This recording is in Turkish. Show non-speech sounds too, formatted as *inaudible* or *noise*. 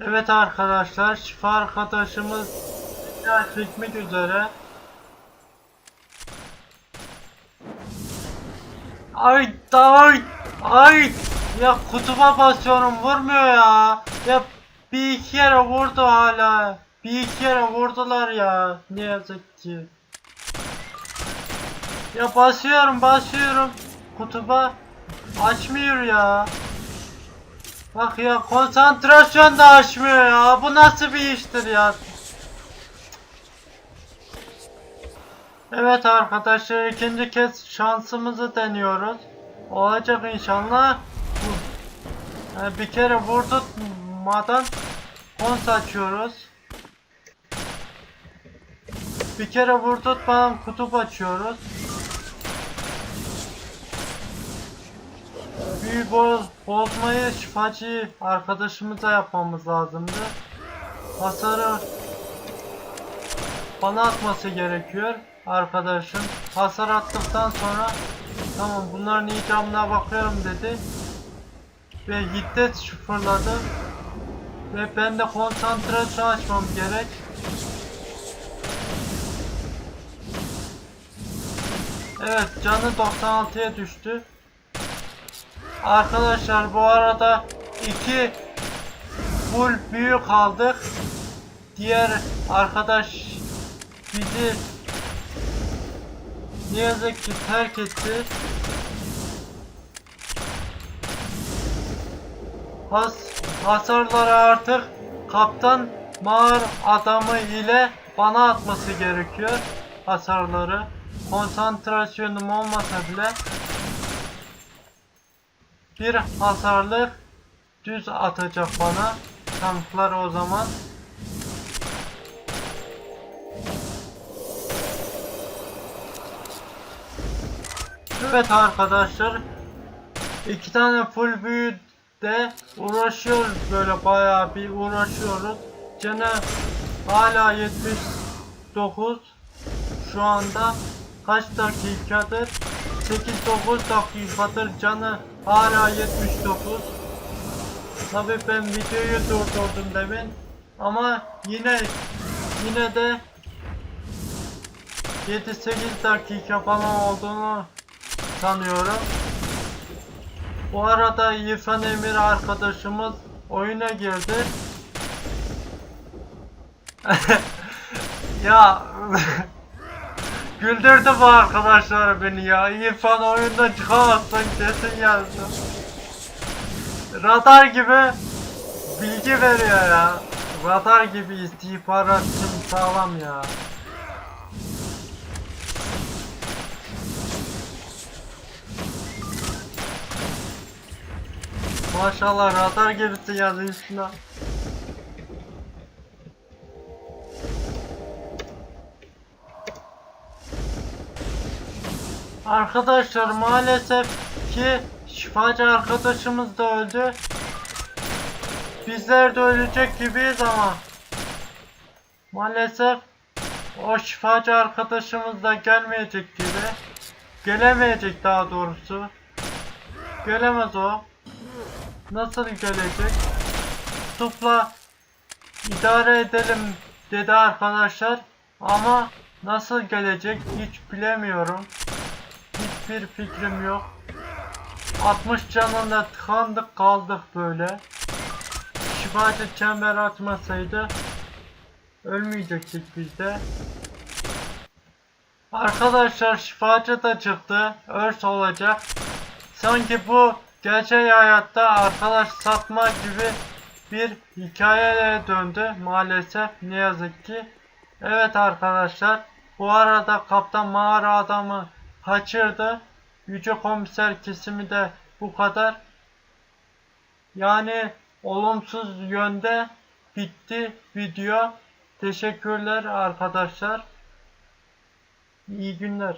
Evet arkadaşlar şifa arkadaşımız silah çekmek üzere. Ay ay ay ya kutuba basıyorum vurmuyor ya. Ya bir iki kere vurdu hala. Bir iki kere vurdular ya. Ne yazık ki. Ya basıyorum basıyorum. Kutuba açmıyor ya. Bak ya konsantrasyon da açmıyor ya. Bu nasıl bir iştir ya? Evet arkadaşlar ikinci kez şansımızı deniyoruz. Olacak inşallah. Yani bir kere vurdurmadan kons açıyoruz. Bir kere vurdurtmadan kutup açıyoruz. Büyü boz, bozmayı şifacı arkadaşımıza yapmamız lazımdı. Hasarı bana atması gerekiyor arkadaşım. Hasar attıktan sonra tamam bunların icamına bakıyorum dedi. Ve hiddet sıfırladı. Ve ben de konsantrasyon açmam gerek. Evet canı 96'ya düştü. Arkadaşlar bu arada iki full büyük aldık. Diğer arkadaş bizi ne yazık ki terk etti. Has, hasarları artık kaptan mağar adamı ile bana atması gerekiyor hasarları. Konsantrasyonum olmasa bile bir hasarlı düz atacak bana. Tanklar o zaman. Evet arkadaşlar. İki tane full büyü de uğraşıyoruz. Böyle bayağı bir uğraşıyoruz. Canı hala 79 şu anda kaç dakikadır 8-9 dakikadır canı hala 79 Tabi ben videoyu durdurdum demin ama yine yine de 7-8 dakika falan olduğunu sanıyorum. Bu arada İrfan Emir arkadaşımız oyuna girdi. *laughs* ya güldürdü bu arkadaşlar beni ya. İrfan oyundan çıkamazsan kesin yazdı. Radar gibi bilgi veriyor ya. Radar gibi istihbaratçım sağlam ya. Maşallah radar gibisin yazıyor şuna. Arkadaşlar maalesef ki şifacı arkadaşımız da öldü. Bizler de ölecek gibiyiz ama maalesef o şifacı arkadaşımız da gelmeyecek gibi. Gelemeyecek daha doğrusu. Gelemez o. Nasıl gelecek? Tupla idare edelim dedi arkadaşlar. Ama nasıl gelecek hiç bilemiyorum. Hiçbir fikrim yok. 60 canında tıkandık kaldık böyle. Şifacı çember açmasaydı ölmeyecektik biz de. Arkadaşlar şifacı da çıktı. Örs olacak. Sanki bu gerçek hayatta arkadaş satma gibi bir hikayeye döndü maalesef ne yazık ki. Evet arkadaşlar bu arada kaptan mağara adamı kaçırdı. Yüce komiser kesimi de bu kadar. Yani olumsuz yönde bitti video. Teşekkürler arkadaşlar. İyi günler.